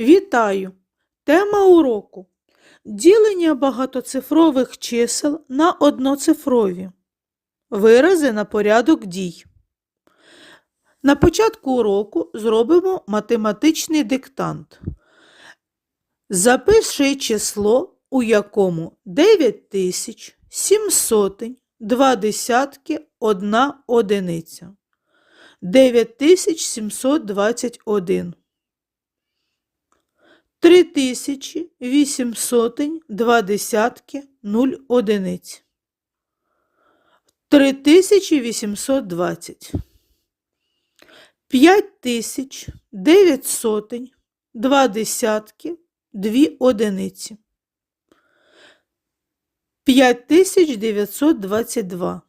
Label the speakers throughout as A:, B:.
A: Вітаю! Тема уроку Ділення багатоцифрових чисел на одноцифрові. Вирази на порядок дій. На початку уроку зробимо математичний диктант. Запиши число, у якому 9000, 7 сотень, 2 десятки, 1 одиниця. 9721. Три тисячі вісім сотень, два десятки, нуль одиниць. Три тисячі вісімсот двадцять. П'ять тисяч дев'ять сотень, два десятки, дві одиниці. П'ять тисяч дев'ятсот двадцять два.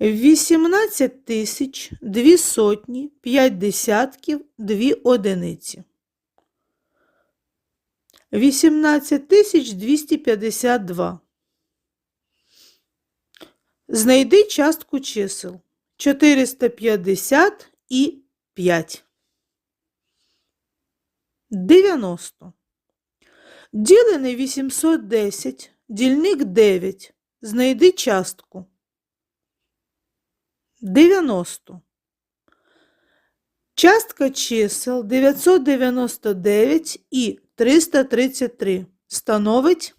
A: Вісімнадцять тисяч дві сотні, п'ять десятків, дві одиниці. 18252. Знайди частку чисел 450 і 5. 90. Ділений 810, дільник 9. Знайди частку. 90. Частка чисел 999 і 333 становить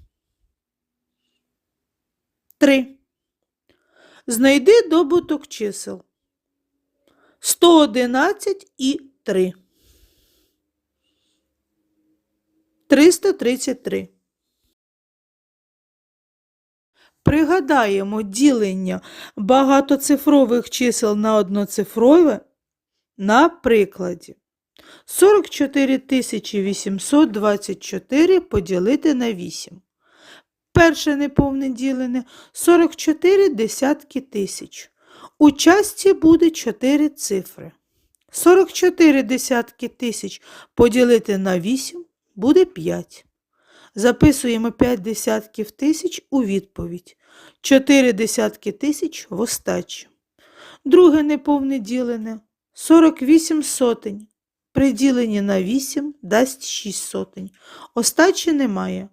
A: 3. Знайди добуток чисел 111 і 3. 333. Пригадаємо ділення багатоцифрових чисел на одноцифрове на прикладі. 44 824 поділити на 8. Перше неповне ділене 44 десятки тисяч. У частці буде 4 цифри. 44 десятки тисяч поділити на 8 буде 5. Записуємо 5 десятків тисяч у відповідь. 4 десятки тисяч в остачі. Друге неповне ділене 48 сотень. При діленні на 8 дасть 6 сотень. Остачі немає.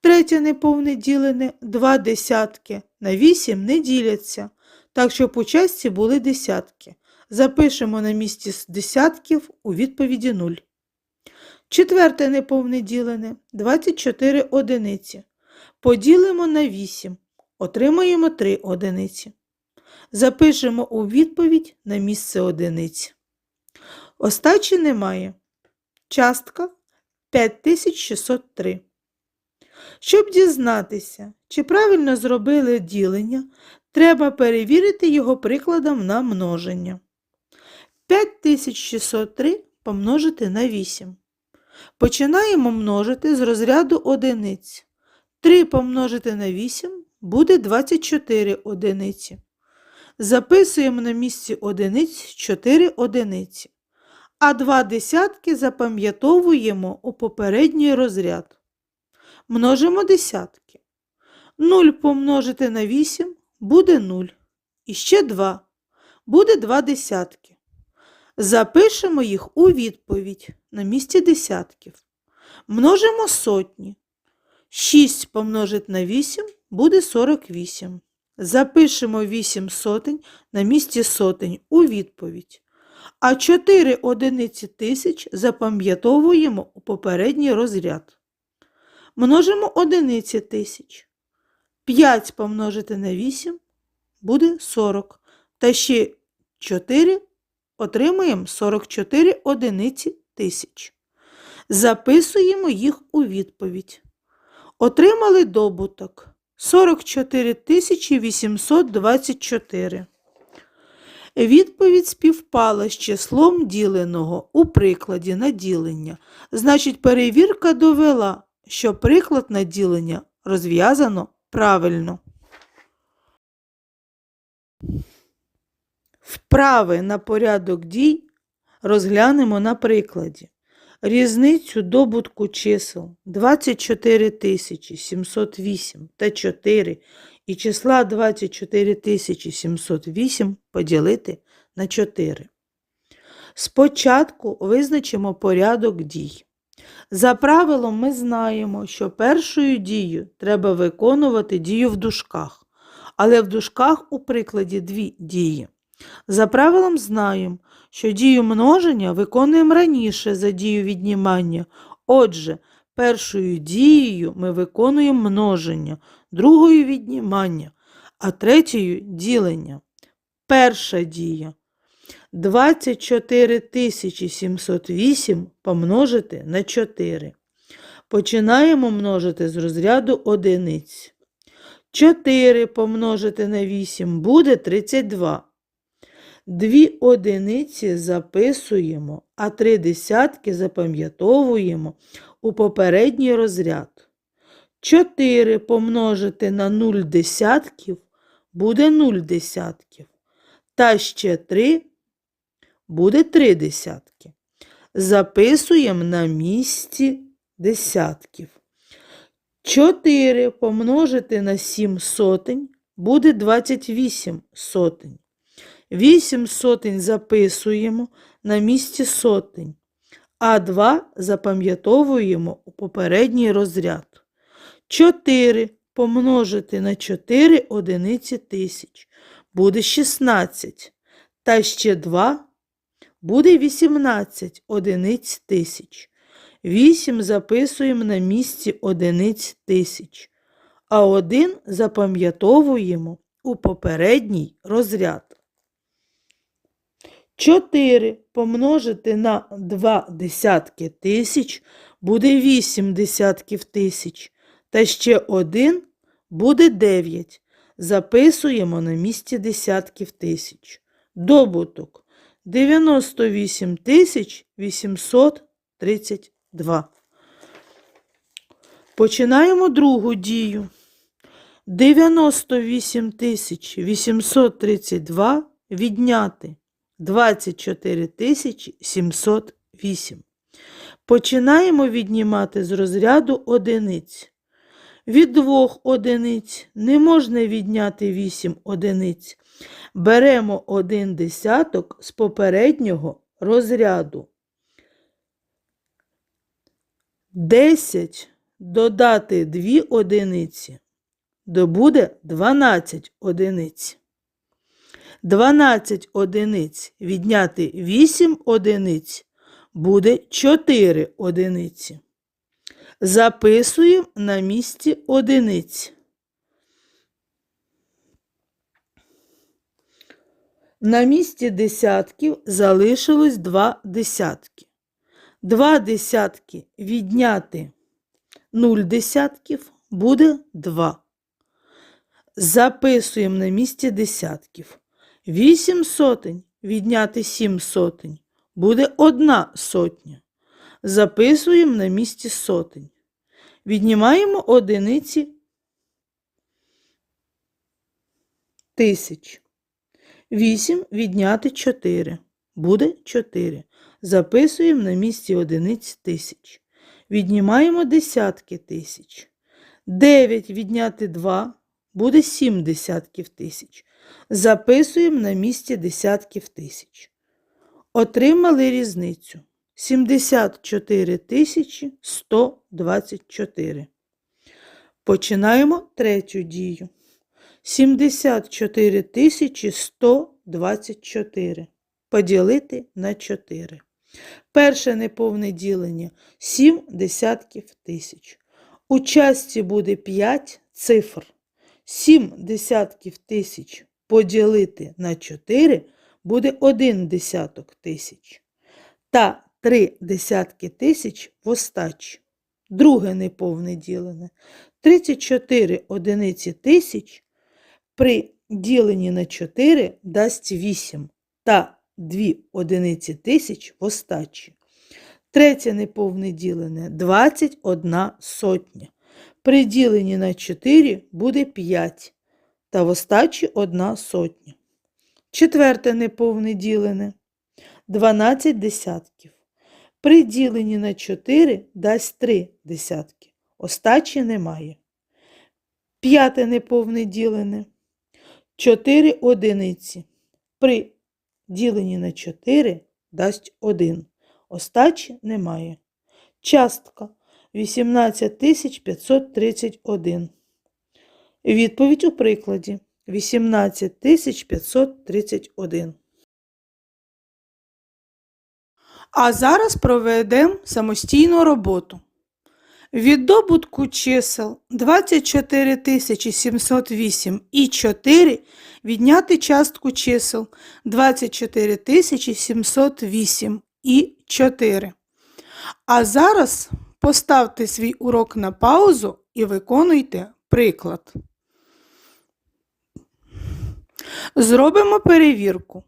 A: Третє неповне ділене 2 десятки на 8 не діляться, так щоб у частці були десятки. Запишемо на місці з десятків у відповіді 0. Четверте неповне ділене 24 одиниці. Поділимо на 8. Отримаємо 3 одиниці. Запишемо у відповідь на місце одиниць. Остачі немає. Частка 5603. Щоб дізнатися, чи правильно зробили ділення, треба перевірити його прикладом на множення. 5603 помножити на 8. Починаємо множити з розряду одиниць. 3 помножити на 8 буде 24 одиниці. Записуємо на місці одиниць 4 одиниці. А два десятки запам'ятовуємо у попередній розряд. Множимо десятки. 0 помножити на 8 буде 0. І ще 2. Буде 2 десятки. Запишемо їх у відповідь на місці десятків. Множимо сотні. 6 помножити на 8 буде 48. Запишемо 8 сотень на місці сотень у відповідь. А 4 одиниці тисяч запам'ятовуємо у попередній розряд. Множимо одиниці тисяч. 5 помножити на 8 буде 40. Та ще 4 отримуємо 44 одиниці тисяч. Записуємо їх у відповідь. Отримали добуток 44 824. Відповідь співпала з числом діленого у прикладі на ділення. Значить, перевірка довела, що приклад на ділення розв'язано правильно. Вправи на порядок дій розглянемо на прикладі. Різницю добутку чисел 24 708 та 4 і числа 24 708 поділити на 4. Спочатку визначимо порядок дій. За правилом ми знаємо, що першою дією треба виконувати дію в дужках, але в дужках у прикладі дві дії. За правилом знаємо, що дію множення виконуємо раніше за дію віднімання. Отже, першою дією ми виконуємо множення, другою віднімання, а третьою ділення. Перша дія. 24 708 помножити на 4. Починаємо множити з розряду одиниць. 4 помножити на 8 буде 32. Дві одиниці записуємо, а три десятки запам'ятовуємо у попередній розряд. 4 помножити на 0 десятків буде 0 десятків. Та ще 3 буде 3 десятки. Записуємо на місці десятків. 4 помножити на 7 сотень буде 28 сотень. 8 сотень записуємо на місці сотень, а 2 запам'ятовуємо у попередній розряд. 4 помножити на 4 одиниці тисяч буде 16, та ще 2 буде 18 одиниць тисяч. 8 записуємо на місці одиниць тисяч, а 1 запам'ятовуємо у попередній розряд. 4 помножити на 2 десятки тисяч буде 8 десятків тисяч, та ще 1 буде 9. Записуємо на місці десятків тисяч. Добуток 98 тисяч 832. Починаємо другу дію. 98 тисяч 832 відняти 24 708. Починаємо віднімати з розряду одиниць. Від двох одиниць не можна відняти 8 одиниць. Беремо один десяток з попереднього розряду. 10 додати 2 одиниці добуде 12 одиниць. 12 одиниць відняти 8 одиниць буде 4 одиниці. Записуємо на місці одиниць. На місці десятків залишилось 2 десятки. 2 десятки відняти 0 десятків буде 2. Записуємо на місці десятків. 8 сотень відняти 7 сотень буде 1 сотня. Записуємо на місці сотень. Віднімаємо одиниці тисяч. 8 відняти 4. Буде 4. Записуємо на місці одиниць тисяч. Віднімаємо десятки тисяч. 9 відняти 2 буде 7 десятків тисяч. Записуємо на місці десятків тисяч. Отримали різницю 74 тисячі 124. Починаємо третю дію. 74 тисячі 124. Поділити на 4. Перше неповне ділення 7 десятків тисяч. У частці буде 5 цифр. 7 десятків тисяч поділити на 4 буде 1 десяток тисяч. Та 3 десятки тисяч в остачі. Друге неповне ділене. 34 одиниці тисяч при діленні на 4 дасть 8 та 2 одиниці тисяч в остачі. Третє неповне ділене 21 сотня. При діленні на 4 буде 5 та в остачі 1 сотня. Четверте неповне ділене 12 десятків. При діленні на 4 дасть 3 десятки. Остачі немає. П'яте неповне ділене 4 одиниці. При діленні на 4 дасть 1. Остачі немає. Частка 18531. Відповідь у прикладі 18531. А зараз проведемо самостійну роботу. Від добутку чисел 24 708 і 4 відняти частку чисел 24 708 і 4. А зараз поставте свій урок на паузу і виконуйте приклад. Зробимо перевірку.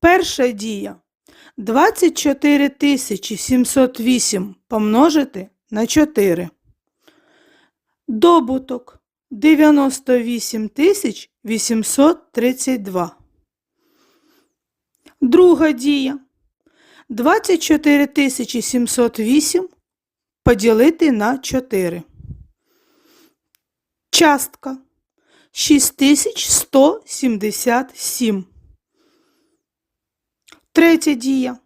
A: Перша дія. 24 708 помножити на 4. Добуток 98 832. Друга дія. 24 708 поділити на 4. Частка 6177. Третя дія.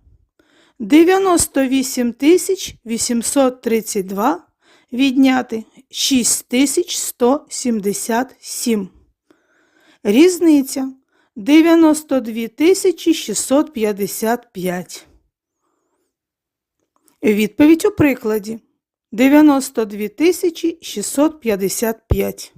A: 98 832 відняти 6177. Різниця 92 655. Відповідь у прикладі 92 655.